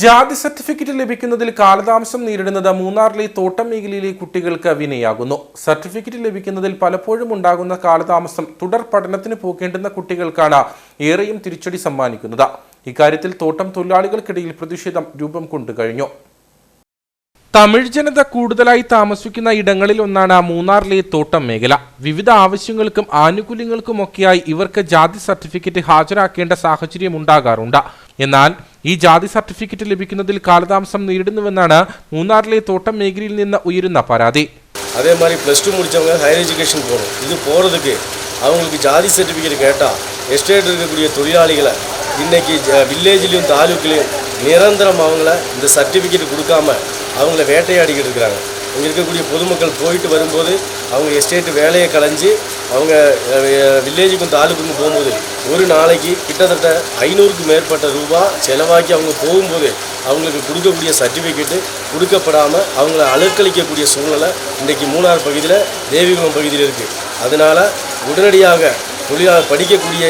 ജാതി സർട്ടിഫിക്കറ്റ് ലഭിക്കുന്നതിൽ കാലതാമസം നേരിടുന്നത് മൂന്നാറിലെ തോട്ടം മേഖലയിലെ കുട്ടികൾക്ക് വിനയാകുന്നു. സർട്ടിഫിക്കറ്റ് ലഭിക്കുന്നതിൽ പലപ്പോഴും ഉണ്ടാകുന്ന കാലതാമസം തുടർ പഠനത്തിന് പോകേണ്ടുന്ന കുട്ടികൾക്കാണ് ഏറെയും തിരിച്ചടി സമ്മാനിക്കുന്നത്. ഇക്കാര്യത്തിൽ തോട്ടം തൊഴിലാളികൾക്കിടയിൽ പ്രതിഷേധം രൂപം കൊണ്ടു കഴിഞ്ഞു തമിഴ് ജനത കൂടുതലായി താമസിക്കുന്ന ഇടങ്ങളിൽ ഒന്നാണ് ആ മൂന്നാറിലെ തോട്ടം മേഖല. വിവിധ ആവശ്യങ്ങൾക്കും ആനുകൂല്യങ്ങൾക്കുമൊക്കെയായി ഇവർക്ക് ജാതി സർട്ടിഫിക്കറ്റ് ഹാജരാക്കേണ്ട സാഹചര്യം ഉണ്ടാകാറുണ്ട്. എന്നാൽ ഈ ജാതി സർട്ടിഫിക്കറ്റ് ലഭിക്കുന്നതിൽ കാലതാമസം നേരിടുന്നുവെന്നാണ് മൂന്നാറിലെ തോട്ടം മേഖലയിൽ നിന്ന് ഉയരുന്ന പരാതി. അതേമാതിരി പ്ലസ് ടു മുടിച്ചവങ്ങൾ ഹയർ എഡ്യൂക്കേഷൻ പോകണം ഇത് പോകുന്നതൊക്കെ അവങ്ങൾക്ക് ജാതി സർട്ടിഫിക്കറ്റ് കേട്ടാൽ എസ്റ്റേറ്റ് எஸ்டேட் തൊഴിലാളികളെ இன்றைக்கி வில்லேஜ்லேயும் தாலுக்குலேயும் நிரந்தரம் அவங்கள இந்த சர்டிஃபிகேட் கொடுக்காம அவங்கள வேட்டையாடிக்கிட்டு இருக்கிறாங்க. இங்கே இருக்கக்கூடிய பொதுமக்கள் போயிட்டு வரும்போது அவங்க எஸ்டேட்டு வேலையை களைஞ்சு அவங்க வில்லேஜுக்கும் தாலுக்குக்கும் போகும்போது ஒரு நாளைக்கு கிட்டத்தட்ட ஐநூறுக்கு மேற்பட்ட ரூபா செலவாக்கி அவங்க போகும்போது அவங்களுக்கு கொடுக்கக்கூடிய சர்டிஃபிகேட்டு கொடுக்கப்படாமல் அவங்கள அலக்களிக்கக்கூடிய சூழ்நிலை இன்றைக்கி மூணார் பகுதியில் தேவிகுளம் பகுதியில் இருக்குது அதனால் உடனடியாக தொழிலாளர் படிக்கக்கூடிய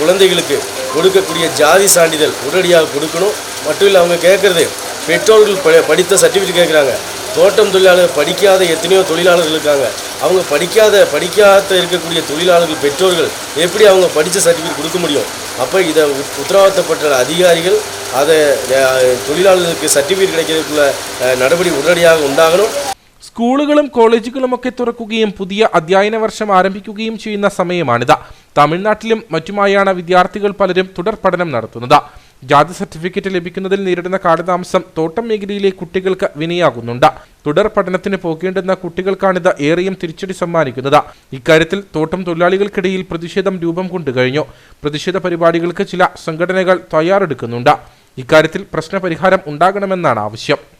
குழந்தைகளுக்கு கொடுக்கக்கூடிய ஜாதி சான்றிதழ் உடனடியாக கொடுக்கணும். மட்டும் இல்லை அவங்க கேட்குறது பெற்றோர்கள் ப படித்த சர்டிஃபிகேட் கேட்குறாங்க. தோட்டம் தொழிலாளர் படிக்காத எத்தனையோ தொழிலாளர்கள் இருக்காங்க. அவங்க படிக்காத படிக்காத இருக்கக்கூடிய தொழிலாளர்கள் பெற்றோர்கள் எப்படி அவங்க படித்த சர்டிஃபிகேட் கொடுக்க முடியும்? அப்போ இதை உத்தரவாதப்பட்ட அதிகாரிகள் அதை தொழிலாளர்களுக்கு சர்டிஃபிகேட் கிடைக்கிறதுக்குள்ள நடவடிக்கை உடனடியாக உண்டாகணும். സ്കൂളുകളും കോളേജുകളുമൊക്കെ തുറക്കുകയും പുതിയ അധ്യയന വർഷം ആരംഭിക്കുകയും ചെയ്യുന്ന സമയമാണിത്. തമിഴ്നാട്ടിലും മറ്റുമായാണ് വിദ്യാർത്ഥികൾ പലരും തുടർ പഠനം നടത്തുന്നത്. ജാതി സർട്ടിഫിക്കറ്റ് ലഭിക്കുന്നതിൽ നേരിടുന്ന കാലതാമസം തോട്ടം മേഖലയിലെ കുട്ടികൾക്ക് വിനയാകുന്നുണ്ട്. തുടർ പഠനത്തിന് പോകേണ്ടുന്ന കുട്ടികൾക്കാണിത് ഏറെയും തിരിച്ചടി സമ്മാനിക്കുന്നത്. ഇക്കാര്യത്തിൽ തോട്ടം തൊഴിലാളികൾക്കിടയിൽ പ്രതിഷേധം രൂപം കൊണ്ടു കഴിഞ്ഞു. പ്രതിഷേധ പരിപാടികൾക്ക് ചില സംഘടനകൾ തയ്യാറെടുക്കുന്നുണ്ട്. ഇക്കാര്യത്തിൽ പ്രശ്നപരിഹാരം ഉണ്ടാകണമെന്നാണ് ആവശ്യം.